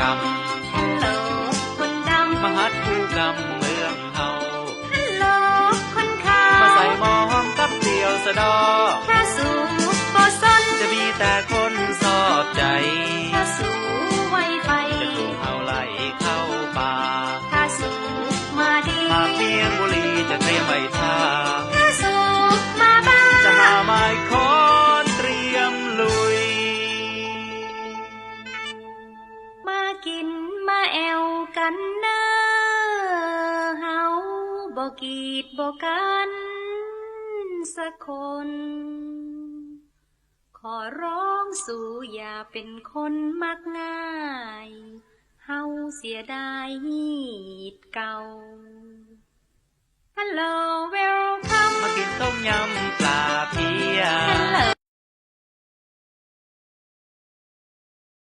ดำฮัลโหลคนดำมาหัดผู้ดำเมืองเฮาฮัลโหลคนขาวมาใส่มองกับเดียวสะดอพระสูบอสนจะมีแต่คนสอบใจพระสูไวไฟจะลุงเฮาไหลเข้าป่าพระสูมาดีหากเพียงบุรีจะเตรียมไปท กินมาแอวกันเนอเฮาบ่กีดบ่กันสักคน ขอร้องสู่อย่าเป็นคนมักง่าย เฮาเสียดายหีดเก่า